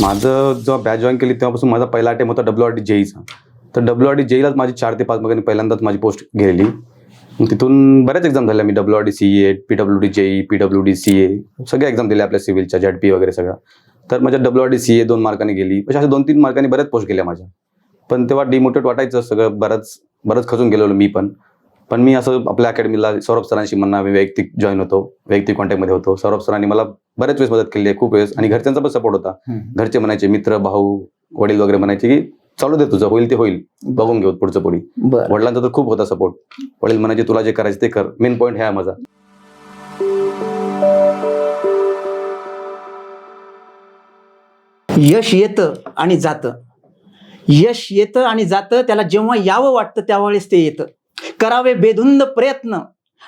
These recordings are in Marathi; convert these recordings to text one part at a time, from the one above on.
माझं जेव्हा बॅच जॉईन केली तेव्हापासून माझा पहिला अटेम होता डब्ल्यू आर डी जेईचा तर डब्ल्यू आर डी जेईलाच माझी चार ते पाच महिन्यांनी पहिल्यांदाच माझी पोस्ट गेलेली. मग तिथून बऱ्याच एक्झाम झाल्या मी W R D C A P W D JE P W D C A सगळ्या एक्झाम दिल्या आपल्या सिव्हिलच्या झेड पी वगैरे सगळ्या. तर माझ्या W R D C A दोन मार्काने गेली. अशा दोन तीन मार्कांनी बऱ्याच पोस्ट गेल्या माझ्या. पण तेव्हा डिमोटिवेट वाटायचं सगळं बरंच बरंच खचून गेलेलो मी पण. पण मी असं आपल्या अकॅडमीला सौरभ सरांशी म्हणणं मी वैयक्तिक जॉईन होतो वैयक्तिक कॉन्टॅक्टमध्ये होतो. सौरभ सरांनी मला बऱ्याच वेळेस मदत केली आहे खूप वेळेस. आणि घरच्यांचा पण सपोर्ट होता. घरचे म्हणायचे मित्र भाऊ वडील वगैरे म्हणायचे की चालू दे तुझं होईल ते होईल. बघून घेऊ पुढचं पुढे. वडिलांचा तर खूप होता सपोर्ट वडील म्हणायचे तुला जे करायचं ते कर. मेन पॉईंट हे आहे माझा. यश येतं आणि जातं. यश येतं आणि जातं त्याला जेव्हा यावं वाटतं त्यावेळेस ते येतं. करावे बेधुंद प्रयत्न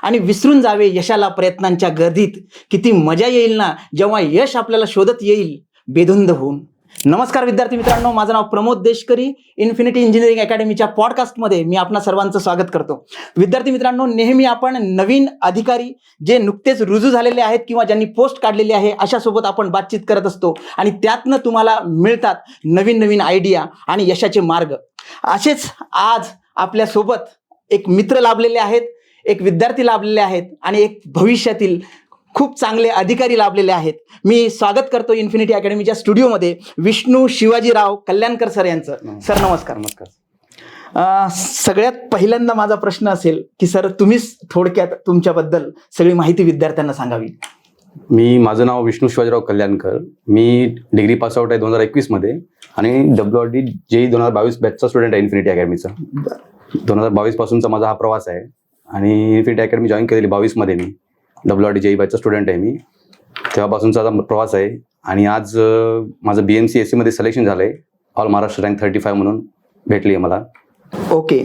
आणि विसरून जावे यशाला प्रयत्नांच्या गर्दीत. किती मजा येईल ना जेव्हा यश आपल्याला शोधत येईल बेधुंद होऊन. नमस्कार विद्यार्थी मित्रांनो माझं नाव प्रमोद देशकरी इन्फिनिटी इंजिनिअरिंग अकॅडमीच्या पॉडकास्टमध्ये मी आपणा सर्वांचं स्वागत करतो. विद्यार्थी मित्रांनो नेहमी आपण नवीन अधिकारी जे नुकतेच रुजू झालेले आहेत किंवा ज्यांनी पोस्ट काढलेली आहे अशासोबत आपण बातचीत करत असतो आणि त्यातनं तुम्हाला मिळतात नवीन नवीन आयडिया आणि यशाचे मार्ग. असेच आज आपल्यासोबत एक मित्र लाभलेले आहेत एक विद्यार्थी लाभलेले आहेत आणि एक भविष्यातील खूप चांगले अधिकारी लाभलेले आहेत. मी स्वागत करतो इन्फिनिटी अकॅडमीच्या स्टुडिओमध्ये विष्णू शिवाजीराव कल्याणकर सर यांचं. सर नमस्कार. नमस्कार. सगळ्यात पहिल्यांदा माझा प्रश्न असेल की सर तुम्हीच थोडक्यात तुमच्याबद्दल सगळी माहिती विद्यार्थ्यांना सांगावी. मी माझं नाव विष्णू शिवाजीराव कल्याणकर. मी डिग्री पास आउट आहे दोन हजार एकवीसमध्ये आणि डब्ल्यू आर डी जेई दोन हजार बावीस बॅचचा स्टुडंट आहे इन्फिनिटी अकॅडमीचा दोन हजार बावीस पासूनचा माझा हा प्रवास आहे. आणि इन्फिनिटी अकॅडमी जॉईन केलेली बावीसमध्ये मी. डब्ल्यू आर डी जेई बायचा स्टुडंट आहे मी. तेव्हापासूनचा आता प्रवास आहे. आणि आज माझं बी एम सी एस सीमध्ये सिलेक्शन झालं आहे all Maharashtra rank thirty five म्हणून भेटली आहे मला. ओके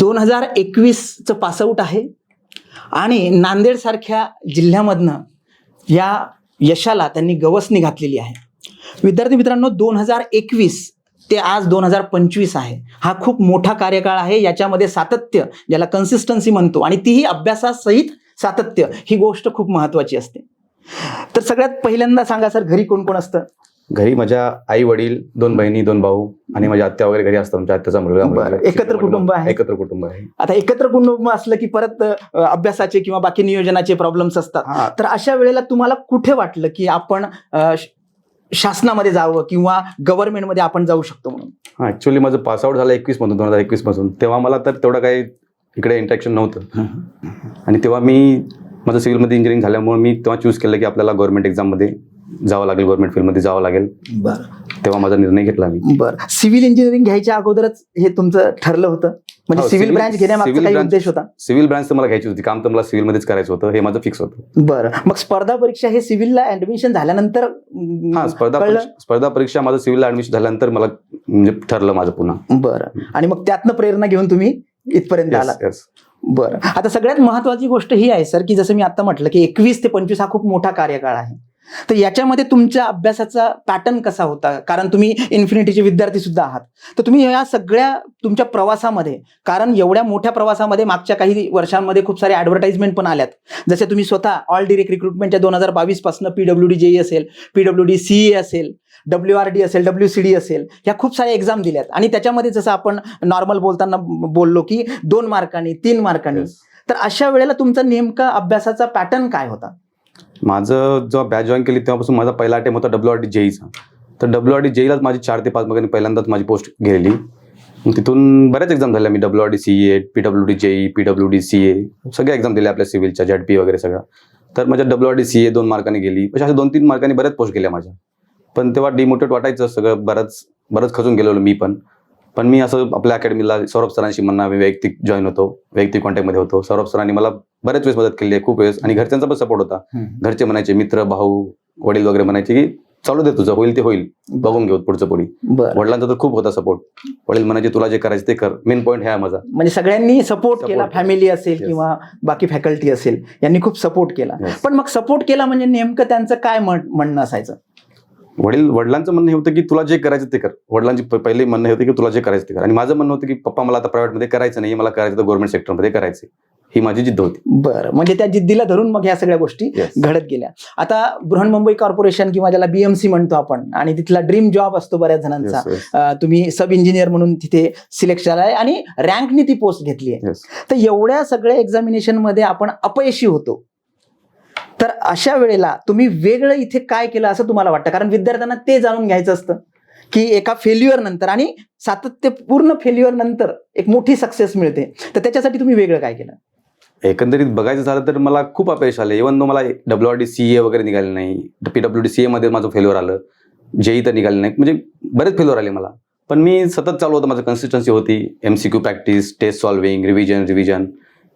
दोन हजार एकवीसचं पासआउट आहे. आणि नांदेडसारख्या जिल्ह्यामधनं या यशाला त्यांनी गवसणी घातलेली आहे. विद्यार्थी मित्रांनो दोन हजार एकवीस ते आज दोन हजार पंचवीस आहे. हा खूप मोठा कार्यकाळ आहे. याच्यामध्ये सातत्य ज्याला कन्सिस्टन्सी म्हणतो आणि तीही अभ्यासासहित सातत्य ही गोष्ट खूप महत्त्वाची असते. तर सगळ्यात पहिल्यांदा सांगा सर घरी कोण कोण असतं? घरी माझ्या आई वडील दोन बहिणी दोन भाऊ आणि माझ्या आत्या वगैरे घरी असतात. आमच्या आत्याचा मुलगा. एकत्र कुटुंब आहे? एकत्र कुटुंब आहे. आता एकत्र कुटुंब असलं की परत अभ्यासाचे किंवा बाकी नियोजनाचे प्रॉब्लेम्स असतात. तर अशा वेळेला तुम्हाला कुठे वाटलं की आपण शासनामध्ये जावं किंवा गव्हर्नमेंटमध्ये आपण जाऊ शकतो म्हणून. हा ऍक्च्युली माझं पासआउट झालं एकवीस मधून दोन हजार एकवीसपासून. तेव्हा मला तर तेवढं काही इकडे इंट्रॅक्शन नव्हतं. आणि तेव्हा मी माझं सिव्हिलमध्ये इंजिनिअरिंग झाल्यामुळे मी तेव्हा चूज केलं की आपल्याला गव्हर्नमेंट एक्झाममध्ये जावं लागेल गव्हर्नमेंट फील्डमध्ये जावं लागेल. बरं. तेव्हा माझा निर्णय घेतला मी. बरं. सिव्हिल इंजिनिअरिंग घ्यायच्या अगोदरच हे तुमचं ठरलं होतं? म्हणजे हो, सिव्हिल ब्रांच घेण्यामागचा काही उद्देश होता? सिव्हिल ब्रांच मला घ्यायची होती. काम तर मला सिव्हिलमध्येच करायचं होतं. हे माझं फिक्स होतं. बरं. मग स्पर्धा परीक्षा हे सिव्हिलला ऍडमिशन झाल्यानंतर हा स्पर्धा स्पर्धा परीक्षा माझं सिव्हिलला ऍडमिशन झाल्यानंतर मला म्हणजे ठरलं माझं पुन्हा. बरं. आणि मग त्यातनं प्रेरणा घेऊन तुम्ही इथपर्यंत आला. बरं. आता सगळ्यात महत्वाची गोष्ट ही आहे सर की जसं मी आता म्हटलं की एकवीस ते पंचवीस हा खूप मोठा कार्यकाळ आहे. तर याच्यामध्ये तुमच्या अभ्यासाचा पॅटर्न कसा होता? कारण तुम्ही इन्फिनिटीचे विद्यार्थी सुद्धा आहात. तर तुम्ही या सगळ्या तुमच्या प्रवासामध्ये कारण एवढ्या मोठ्या प्रवासामध्ये मागच्या काही वर्षांमध्ये खूप सारे ॲडव्हर्टाइजमेंट पण आल्यात. जसे तुम्ही स्वतः ऑल डिरेक्ट रिक्रुटमेंटच्या दोन हजार बावीसपासून पी डब्ल्यू डी जेई असेल पी डब्ल्यू डी सीई असेल डब्ल्यू आर डी असेल डब्ल्यू सी डी असेल ह्या खूप साऱ्या एक्झाम दिल्यात. आणि त्याच्यामध्ये जसं आपण नॉर्मल बोलताना बोललो की दोन मार्कांनी तीन मार्कांनी. तर अशा वेळेला तुमचा नेमका अभ्यासाचा पॅटर्न काय होता? माझं जेव्हा बॅच जॉईन केली तेव्हापासून माझा पहिला अटेम होता डब्ल्यू आर डी जेईचा तर डब्ल्यू आर डी जेईलाच माझी चार ते पाच महिन्यांनी पहिल्यांदाच माझी पोस्ट गेलेली. मग तिथून बऱ्याच एक्झाम झाल्या मी W R D C A P W D JE P W D C A सगळ्या एक्झाम दिल्या आपल्या सिव्हिलच्या जेड पी वगैरे सगळ्या. तर माझ्या W R D C A दोन मार्काने गेली. अशा दोन तीन मार्कांनी बऱ्याच पोस्ट गेल्या माझ्या. पण तेव्हा डिमोटिवेट वाटायचं सगळं बरंच बरंच खचून गेलेलो मी पण. पण मी असं आपल्या अकॅडमीला सौरभ सरांशी म्हणणं मी वैयक्तिक जॉईन होतो वैयक्तिक कॉन्टॅक्टमध्ये होतो. सौरभ सरांनी मला बऱ्याच वेळेस मदत केली आहे खूप वेळेस. आणि घरच्यांचा पण सपोर्ट होता. घरचे म्हणायचे मित्र भाऊ वडील वगैरे म्हणायचे की चालू दे तुझं होईल ते होईल. बघून घेऊ पुढचं पुढे वडिलांचा तर खूप होता सपोर्ट वडील म्हणायचे तुला जे करायचं ते कर. मेन पॉईंट हे आहे माझा. म्हणजे सगळ्यांनी सपोर्ट केला. फॅमिली असेल. किंवा बाकी फॅकल्टी असेल यांनी खूप सपोर्ट केला. पण मग सपोर्ट केला म्हणजे नेमकं त्यांचं काय म्हण- म्हणणं असायचं? वडील वडिलांचं म्हणणं हे होतं की तुला जे करायचं ते कर. वडिलांची पहिले म्हणणं हे होतं की तुला जे करायचं ते कर. आणि माझं म्हणणं होतं की पप्पा मला आता प्रायव्हेटमध्ये करायचं नाही मला करायचं तर गव्हर्नमेंट सेक्टरमध्ये करायचं ही माझी जिद्द होती. बरं. म्हणजे त्या जिद्दीला धरून मग ह्या सगळ्या गोष्टी घडत गेल्या. आता बृहन्मुंबई कॉर्पोरेशन किंवा ज्याला बीएमसी म्हणतो आपण आणि तिथला ड्रीम जॉब असतो बऱ्याच जणांचा. तुम्ही सब इंजिनियर म्हणून तिथे सिलेक्ट झालाय आणि रँकनी ती पोस्ट घेतली आहे. तर एवढ्या सगळ्या एक्झामिनेशनमध्ये आपण अपयशी होतो. तर अशा वेळेला तुम्ही वेगळं इथे काय केलं असं तुम्हाला वाटतं? कारण विद्यार्थ्यांना ते जाणून घ्यायचं असतं की एका फेल्युअर नंतर आणि सातत्यपूर्ण फेल्युअर नंतर एक मोठी सक्सेस मिळते. तर त्याच्यासाठी तुम्ही वेगळं काय केलं? एकंदरीत बघायचं झालं तर मला खूप अपयश आलं. इव्हन तो मला W R D C A वगैरे निघाले नाही पी डब्ल्यू डी सी एमध्ये माझं फेल्युअर आलं. जेई तर निघाले नाही म्हणजे बरेच फेल्युअर आले मला. पण मी सतत चालू होतं. माझं कन्सिस्टन्सी होती. M C Q practice test solving revision revision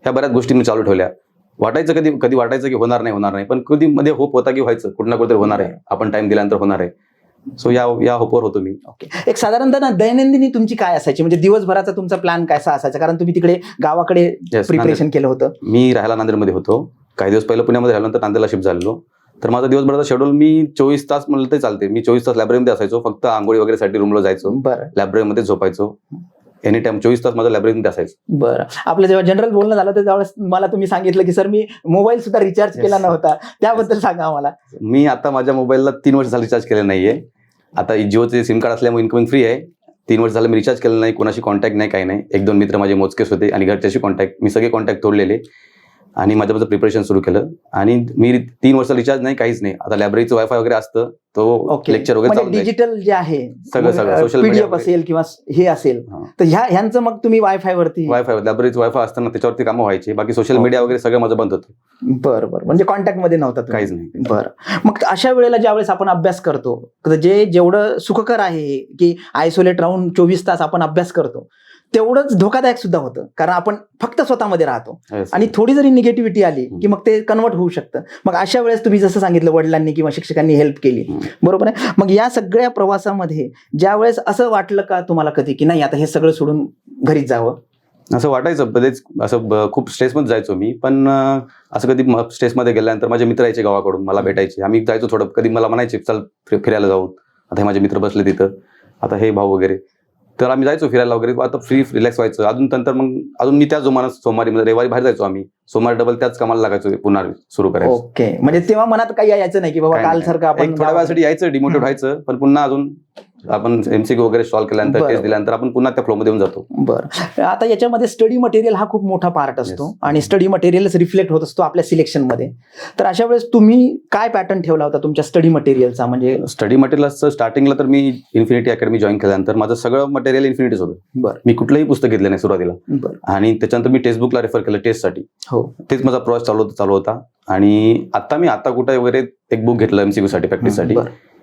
ह्या बऱ्याच गोष्टी मी चालू ठेवल्या. वाटायचं कधी कधी वाटायचं की होणार नाही होणार नाही. पण कधी मध्ये होप होता की व्हायचं. कुठं ना कुठेतरी होणार आहे. आपण टाईम दिल्यानंतर होणार आहे. सो या या होपवर होतो मी. ओके एक साधारणतः ना दैनंदिनी तुमची काय असायची? म्हणजे दिवसभराचा तुमचा प्लॅन कसा असायचा? कारण तुम्ही तिकडे गावाकडे प्रिपरेशन केलं होतं. मी राहायला नांदेडमध्ये होतो. काही दिवस पहिलं पुण्यामध्ये राहिल्यानंतर नांदेडला शिफ्ट झालेलो. तर माझा दिवसभराचा शेड्यूल मी चोवीस तास म्हणलं तरी चालते मी चोवीस तास लायब्ररीमध्ये असायचो. फक्त आंघोळी वगैरेसाठी रूमला जायचो. बरं. लायब्ररीमध्ये झोपायचो. एनी टाइम चोवीस तास माझं लायब्ररीमध्ये असायचं. बरं. आपलं जेव्हा जनरल बोलणं झालं तर त्यावेळेस मला तुम्ही सांगितलं की सर मी मोबाईल सुद्धा रिचार्ज. केला नव्हता. त्याबद्दल सांगा आम्हाला. मी आता माझ्या मोबाईलला तीन वर्ष झालं रिचार्ज केलं नाहीये. आता जिओचे सिम कार्ड असल्यामुळे इन्कमिंग फ्री आहे. तीन वर्ष झालं मी रिचार्ज केलं नाही कोणाशी कॉन्टॅक्ट नाही काही नाही. एक दोन मित्र माझे मोजकेच होते आणि घरच्याशी कॉन्टॅक्ट मी सगळे कॉन्टॅक्ट तोडलेले. आणि माझं माझं प्रिपरेशन सुरू केलं आणि मी तीन वर्ष रिचार्ज नाही काहीच नाही आता लायब्ररीचं वायफाय वगैरे असतं तो लेक्चर वगैरे म्हणजे. डिजिटल जे आहे सगळं- सगळं, पीडीएफ वगैरे. असेल किंवा हे असेल. तर ह्या ह्यांचं मग तुम्ही वायफाय वरती वायफाय लायब्ररीचं वायफाय असताना त्याच्यावरती कामं व्हायची बाकी सोशल. मीडिया वगैरे सगळं माझं बंद होतं बरं बरं म्हणजे कॉन्टॅक्टमध्ये नव्हता तुम्ही. काहीच नाही बरं मग अशा वेळेला ज्यावेळेस आपण अभ्यास करतो जे जेवढं सुखकर आहे की आयसोलेट राहून चोवीस तास आपण अभ्यास करतो तेवढंच धोकादायक सुद्धा होतं. कारण आपण फक्त स्वतःमध्ये राहतो. Yes. आणि थोडी जरी निगेटिव्हिटी आली की मग ते कन्वर्ट होऊ शकतं. मग अशा वेळेस तुम्ही जसं सांगितलं वडिलांनी किंवा शिक्षकांनी हेल्प केली. बरोबर आहे? मग या सगळ्या प्रवासामध्ये ज्या वेळेस असं वाटलं का तुम्हाला कधी की नाही आता हे सगळं सोडून घरीच जावं? असं वाटायचं. बरेच असं खूप स्ट्रेसमध्ये जायचो मी. पण असं कधी स्ट्रेसमध्ये गेल्यानंतर माझे मित्र यायचे गावाकडून मला भेटायचे. आम्ही जायचो थोडं कधी मला म्हणायचे चल फिर- फिरायला जाऊ आता हे माझे मित्र बसले तिथं. आता हे भाऊ वगैरे. तर आम्ही जायचो फिरायला वगैरे. आता फ्री रिलॅक्स व्हायचं. अजून नंतर मग अजून मी त्याच जोमानं सोमवारी म्हणजे रविवारी बाहेर जायचो आम्ही. सोमवारी डबल त्याच कामाला लागायचो पुन्हा सुरू करायचं. ओके. म्हणजे तेव्हा मनात काही यायचं नाही की बाबा काल. सारखं आपण थोड्या वेळासाठी यायचं डिमोटिव्ह व्हायचं पण पुन्हा अजून आपण एमसीक्यू वगैरे सॉल्व्ह केल्यानंतर. टेस्ट दिल्यानंतर आपण पुन्हा त्या फ्लोमध्ये येऊन जातो. बरं. आता याच्यामध्ये स्टडी मटेरियल हा खूप मोठा पार्ट असतो. आणि स्टडी मटेरियलच रिफ्लेक्ट होत असतो आपल्या सिलेक्शनमध्ये तर अशा वेळेस तुम्ही काय पॅटर्न ठेवला होता तुमच्या स्टडी मटेरियलचा म्हणजे स्टडी मटेरियलचं स्टार्टिंगला तर मी इन्फिनिटी अकॅडमी जॉईन केल्यानंतर माझं सगळं मटेरियल इन्फिनिटीच होतं. बरं. मी कुठलंही पुस्तक घेतलं नाही सुरुवातीला. आणि त्याच्यानंतर मी टेक्स्टबुकला रेफर केलं टेस्टसाठी हो. तेच माझा प्रवास चालू होता चालू होता. आणि आता मी आता कुठे वगैरे एक बुक घेतलं एमसीक्यू साठी प्रॅक्टिससाठी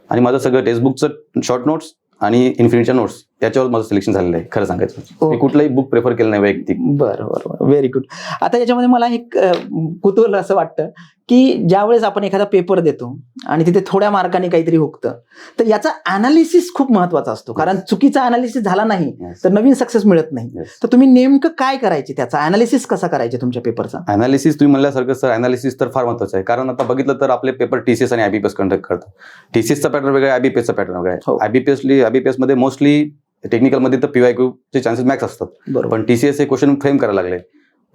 आणि माझं सगळं टेक्स्टबुकचं शॉर्ट नोट्स आणि इन्फिनिटच्या नोट्स याच्यावर माझं सिलेक्शन झालेलं आहे खरं सांगायचं मी. कुठलंही बुक प्रेफर केलं नाही वैयक्तिक. बरं बरं व्हेरी गुड आता याच्यामध्ये मला एक कुतूहल असं वाटतं की ज्यावेळेस आपण एखादा पेपर देतो आणि तिथे थोड्या मार्काने काहीतरी हुकतं तर याचा अनालिसिस खूप महत्त्वाचा असतो. कारण चुकीचा अनालिसिस झाला नाही तर नवीन सक्सेस मिळत नाही. तर तुम्ही नेमकं काय करायचे त्याचा? अनालिसिस कसा करायचे तुमच्या पेपरचा अनालिसिस तुम्ही म्हणल्यासारखं सर अनालिसिस तर फार महत्वाचं आहे. कारण आता बघितलं तर आपले पेपर टीसीएस आणि आयबीपीएस कंडक्ट करतात. टीसीएसचा पॅटर्न वेगळा आहे आयबीपीएसचा पॅटर्न वेगळा हो. आहे आयबीपीएसली आयबीपीएसमध्ये मोस्टली टेक्निकलमध्ये तर पीवायक्यू चे चान्सेस मॅक्स असतात. पण टीसीएस हे क्वेश्चन फ्रेम करायला लागले.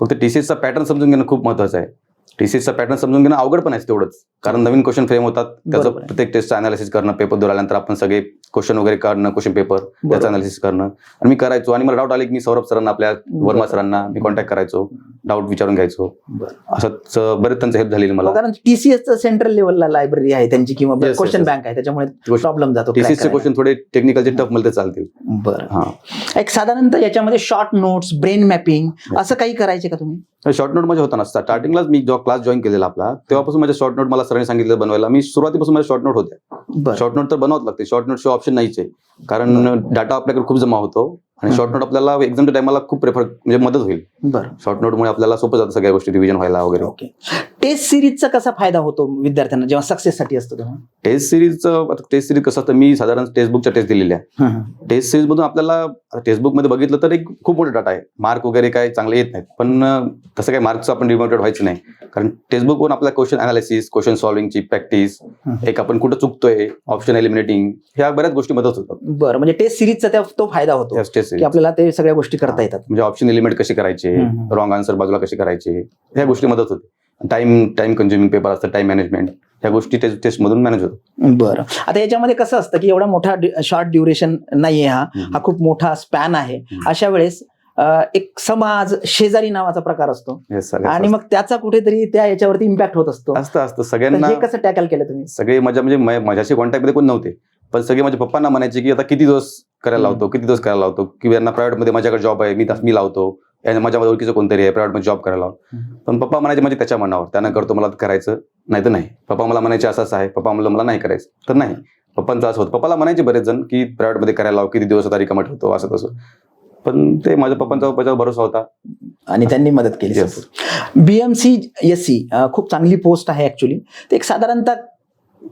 फक्त टीसीएसचा पॅटर्न समजून घेणं खूप महत्वाचं आहे. टीसीएसचा पॅटर्न समजून घेणं अवघड पण आहे तेवढंच. कारण नवीन क्वेश्चन फ्रेम होतात. त्याचं. प्रत्येक टेस्टचं अनालिसिस करणं पेपर दूर आल्यानंतर आपण सगळे क्वेश्चन वगैरे करणं क्वेश्चन पेपर त्याचं. अनालिसिस करणं. आणि मी करायचो. आणि मला डाऊट आले की मी सौरभ सरांना आपल्या वर्मा. सरांना मी कॉन्टॅक्ट करायचो. डाऊट विचारून घ्यायचो. असंच बरेच त्यांचं हेल्प झालेली मला. कारण टीसीएस सेंट्रल लेवलला लायब्ररी आहे त्यांची किंवा क्वेश्चन. बँक आहे त्याच्यामुळे प्रॉब्लेम जातो टीसीएसचे. क्वेश्चन थोडे टेक्निकलचे टफ मला ते चालतील. बरं. हा. एक साधारणतः याच्यामध्ये शॉर्ट नोट्स ब्रेन मॅपिंग असं काही करायचे का तुम्ही? शॉर्ट नोट माझे होता ना. स्टार्टिंगलाच मी जेव्हा क्लास जॉईन केलेला आपला तेव्हापासून माझ्या शॉर्ट नोट मला सरांनी सांगितलं बनवायला. मी सुरुवातीपासून माझ्या शॉर्ट नोट होत्या. शॉर्ट नोट तर बनवत लागते. शॉर्ट नोटचे ऑप्शन नाहीच. आहे कारण डाटा आपल्याकडे खूप जमा होतो. आणि. शॉर्ट नोट आपल्याला एक्झामच्या टायमाला खूप प्रेफर म्हणजे मदत होईल. बरं. शॉर्ट नोटमुळे आपल्याला सोपं जातं सगळ्या गोष्टी रिव्हिजन व्हायला वगैरे. ओके टेस्ट सिरीजचा कसा फायदा होतो विद्यार्थ्यांना? जेव्हा सक्सेससाठी असतो तेव्हा? टेस्ट सिरीजचं टेस्ट सिरीज कसं असतं मी साधारण टेक्स्टबुकच्या टेस्ट दिलेल्या. आहे. टेस्ट सिरीजमधून आपल्याला टेक्स्टबुकमध्ये बघितलं तर एक खूप मोठा डाटा आहे. मार्क वगैरे काय चांगले येत नाहीत. पण तसं काही मार्क्स आपण डिमोटेड व्हायचं नाही. कारण टेक्स्टबुकवरून आपल्या क्वेश्चन अनालिसिस क्वेश्चन सॉल्विंगची प्रॅक्टिस. एक आपण कुठं चुकतोय ऑप्शन एलिमिनेटिंग ह्या बऱ्याच गोष्टी मदत होतात. बरं म्हणजे टेस्ट सिरीजचा त्या तो फायदा होतो. टेस्ट सिरीज आपल्याला ते सगळ्या गोष्टी करता येतात. म्हणजे ऑप्शन एलिमेंट कसे करायचे. रॉंग आन्सर बाजूला कसे करायचे ह्या गोष्टी मदत होते. टाइम टाइम कन्झ्युमिंग पेपर असतं टाइम मॅनेजमेंट ह्या गोष्टी टेस्ट टेस्टमधून मॅनेज होतात बरं. आता याच्यामध्ये कसं असतं की एवढा मोठा शॉर्ट ड्युरेशन नाहीये हा. हा खूप मोठा स्पॅन आहे. अशा वेळेस एक समाज शेजारी नावाचा प्रकार असतो. आणि. मग त्याचा कुठेतरी त्या याच्यावरती इम्पॅक्ट होत असतो. असतं असतं. सगळ्यांना कसं टॅकल केलं तुम्ही? सगळे माझ्या म्हणजे माझ्याशी कॉन्टॅक्टमध्ये कोण नव्हते. पण सगळे माझ्या पप्पांना म्हणायचे की आता किती दिवस करायला. लावतो किती दिवस करायला लावतो? की यांना प्रायव्हेटमध्ये माझ्याकडे जॉब आहे मी मी लावतो. यांना माझ्या ओळखीचं कोणतरी आहे प्रायव्हेटमध्ये जॉब करायला. पण पप्पा म्हणायचे म्हणजे त्याच्या मनावर त्यानं करतो मला करायचं नाही तर नाही. पप्पा मला म्हणायचे असं असं आहे. पप्पा म्हणलं मला नाही करायचं. तर नाही. पप्पांचं असं होतं. पप्पाला म्हणायचे बरेच जण की प्रायव्हेटमध्ये करायला लाव किती दिवस तारीख कमट होतो असं तसं. पण ते माझ्या पप्पांचा पप्पाचा भरोसा होता. आणि त्यांनी मदत केली. बीएमसी एस सी खूप चांगली पोस्ट आहे ऍक्च्युली ते एक साधारणतः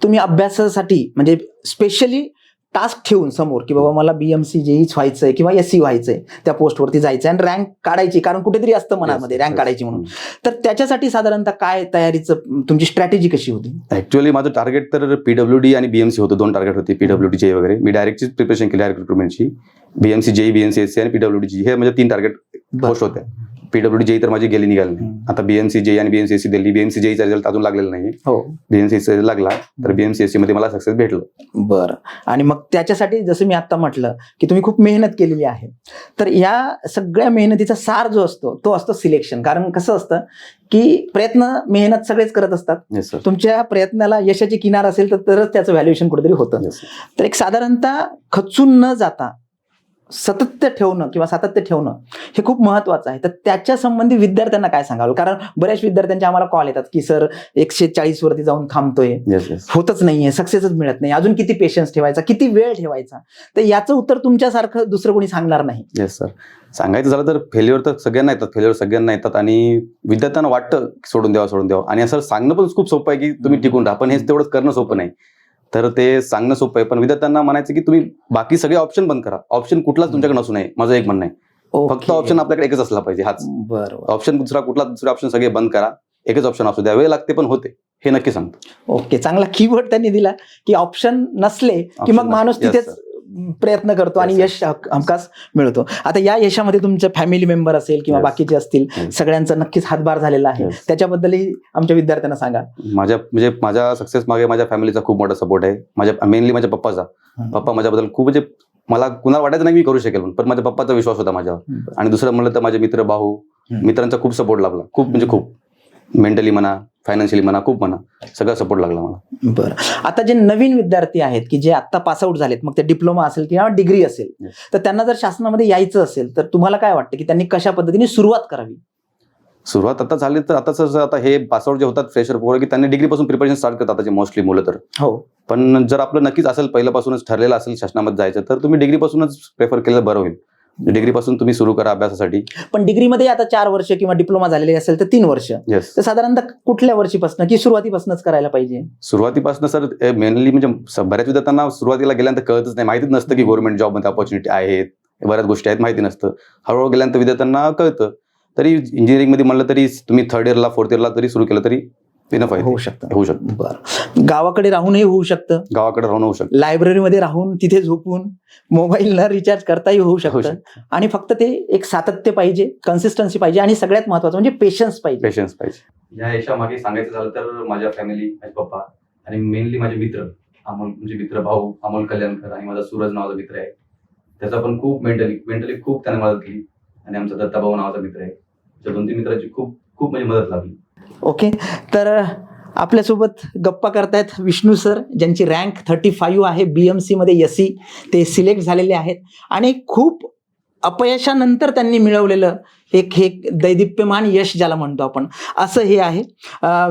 तुम्ही अभ्यासासाठी म्हणजे स्पेशली टास्क ठेवून समोर की बाबा मला बीएमसी जेईच व्हायचंय किंवा एस सी व्हायचंय त्या पोस्टवरती जायचंय आणि रँक काढायची कारण कुठेतरी असतं मनामध्ये रँक. काढायची म्हणून. तर त्याच्यासाठी साधारणतः काय तयारीचं तुमची स्ट्रॅटेजी कशी होती? ऍक्च्युअली माझं टार्गेट तर पीडब्ल्यू डी आणि बीएमसी होतं. दोन टार्गेट होते पीडब्ल्यू डी जे वगैरे. मी डायरेक्टचीच प्रिपरेशन केली direct रिक्रुटमेंटची BMC J BMC S C आणि पीडब्ल्यू डी जी हे म्हणजे तीन टार्गेट पोस्ट होत्या. पीडब्ल्यू डी जे तर माझी गेली निघाली नाही. आता बीएमसी जे आणि बीएमसी एस सी दिली बीएमसी जेचा रिझल्ट अजून लागलेला नाही हो. बीएमसी लागला तर बीएमसी एस सी मध्ये मला सक्सेस भेटलं. बरं. आणि मग त्याच्यासाठी जसं मी आता म्हटलं की तुम्ही खूप मेहनत केलेली आहे. तर या सगळ्या मेहनतीचा सार जो असतो तो असतो सिलेक्शन कारण कसं असतं की प्रयत्न मेहनत सगळेच करत असतात. तुमच्या प्रयत्नाला यशाची किनार असेल तर तरच त्याचं व्हॅल्युएशन कुठेतरी होतं. तर एक साधारणतः खचून न जाता सातत्य ठेवणं किंवा सातत्य ठेवणं हे खूप महत्वाचं आहे. तर त्याच्या संबंधी विद्यार्थ्यांना काय सांगावं? कारण बऱ्याच विद्यार्थ्यांचे आम्हाला कॉल येतात की सर एकशे चाळीस वरती जाऊन थांबतोय. येस येस होतच नाहीये सक्सेसच मिळत नाही. अजून किती पेशन्स ठेवायचा? किती वेळ ठेवायचा? तर याचं उत्तर तुमच्यासारखं दुसरं कोणी सांगणार नाही. येस सर सांगायचं झालं तर फेल्युअर तर सगळ्यांना येतात फेल्युअर सगळ्यांना येतात आणि विद्यार्थ्यांना वाटतं सोडून द्यावा सोडून द्यावा. आणि असं सांगणं पण खूप सोपं आहे की तुम्ही टिकून राहा. पण हेच तेवढंच करणं सोपं नाही. तर ते सांगणं सोपं आहे. पण विद्यार्थ्यांना म्हणायचं की तुम्ही बाकी सगळे ऑप्शन बंद करा. ऑप्शन कुठलाच तुमच्याकडे नसू नये. माझं एक म्हणणं आहे. फक्त ऑप्शन आपल्याकडे एकच असला पाहिजे. हाच. बरोबर ऑप्शन दुसरा कुठला दुसरे ऑप्शन सगळे बंद करा. एकच ऑप्शन असू द्या. वेळ लागते पण होते. हे नक्की सांगतो. ओके. चांगला कीवर्ड त्यांनी दिला की ऑप्शन नसले की मग माणूस तिथेच प्रयत्न करतो आणि यश हमखास मिळतो. आता या यशामध्ये तुमचे फॅमिली मेंबर असेल किंवा. बाकीचे असतील. सगळ्यांचा नक्कीच हातभार झालेला आहे. त्याच्याबद्दलही आमच्या विद्यार्थ्यांना सांगा. माझ्या म्हणजे माझ्या सक्सेस मागे माझ्या फॅमिलीचा खूप मोठा सपोर्ट आहे. माझ्या मेनली माझ्या पप्पाचा. पप्पा माझ्याबद्दल खूप म्हणजे मला कुणाला वाटायचं नाही मी करू शकेल. पण माझ्या पप्पाचा विश्वास होता माझ्यावर. आणि दुसरं म्हणलं तर माझे मित्र भाऊ. मित्रांचा खूप सपोर्ट लागला खूप म्हणजे खूप. मेंटली म्हणा फायनान्शियली म्हणा खूप म्हणा सगळा सपोर्ट लागला मला. बरं. आता जे नवीन विद्यार्थी आहेत की जे आता पासआउट झालेत मग ते डिप्लोमा असेल किंवा डिग्री असेल. तर त्यांना जर शासनामध्ये यायचं असेल तर तुम्हाला काय वाटतं की त्यांनी कशा पद्धतीने सुरुवात करावी? सुरुवात आता झाली तर आता सहसा आता हे पासआउट जे होतात फ्रेशर पोरं की त्यांनी डिग्रीपासून प्रिपरेशन स्टार्ट करतात आता मोस्टली मुलं तर. हो. पण जर आपलं नक्कीच असेल पहिल्यापासूनच ठरलेलं असेल शासनामध्ये जायचं तर तुम्ही डिग्रीपासूनच प्रेफर केलं बरं होईल. डिग्रीपासून तुम्ही सुरू करा अभ्यासासाठी. पण डिग्रीमध्ये आता चार वर्ष किंवा डिप्लोमा झालेले असेल तर तीन वर्ष. तर साधारणतः कुठल्या वर्षीपासून की सुरुवातीपासूनच करायला पाहिजे? सुरुवातीपासून सर मेनली म्हणजे स- बऱ्याच विद्यार्थ्यांना सुरुवातीला गेल्यानंतर कळतच नाही. माहितीच नसतं की गव्हर्नमेंट जॉबमध्ये ऑपॉर्च्युनिटी आहेत. बऱ्याच गोष्टी आहेत माहिती नसतं. हळूहळू गेल्यानंतर विद्यार्थ्यांना कळतं. तरी इंजिनिअरिंगमध्ये म्हणलं तरी तुम्ही थर्ड इयरला फोर्थ इयरला तरी सुरू केलं तरी इनफ आहे होऊ. शकतं. होऊ शकतं. बरं. गावाकडे राहूनही होऊ शकतं. गावाकडे राहून होऊ शकतं. लायब्ररीमध्ये राहून तिथे झोपून मोबाईलला रिचार्ज करताही होऊ होऊ शकतं. शकतं. आणि फक्त ते एक सातत्य पाहिजे कन्सिस्टन्सी पाहिजे आणि सगळ्यात महत्वाचं म्हणजे पेशन्स पाहिजे. पेशन्स पाहिजे. या यशामागे सांगायचं झालं तर माझ्या फॅमिली माझे पप्पा आणि मेनली माझे मित्र अमोल म्हणजे मित्र भाऊ अमोल कल्याणकर आणि माझा सूरज नावाचा मित्र आहे. त्याचा पण खूप मेंटली मेंटली खूप त्याने मदत केली. आणि आमचा दत्ताभाऊ नावाचा मित्र आहे. त्या दोन तीन मित्राची खूप खूप म्हणजे मदत लागली. ओके? तर आपल्यासोबत गप्पा करतायत विष्णू सर ज्यांची रँक थर्टी फाईव्ह आहे बी एम सीमध्ये एस सी ते सिलेक्ट झालेले आहेत. आणि खूप अपयशानंतर त्यांनी मिळवलेलं एक हे दैदिप्यमान यश ज्याला म्हणतो आपण. असं हे आहे.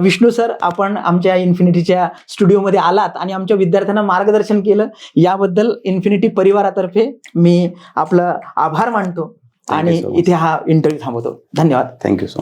विष्णू सर आपण आमच्या इन्फिनिटीच्या स्टुडिओमध्ये आलात आणि आमच्या विद्यार्थ्यांना मार्गदर्शन केलं. याबद्दल इन्फिनिटी परिवारातर्फे मी आपलं आभार मानतो आणि. इथे हा इंटरव्ह्यू थांबवतो. धन्यवाद. Thank you so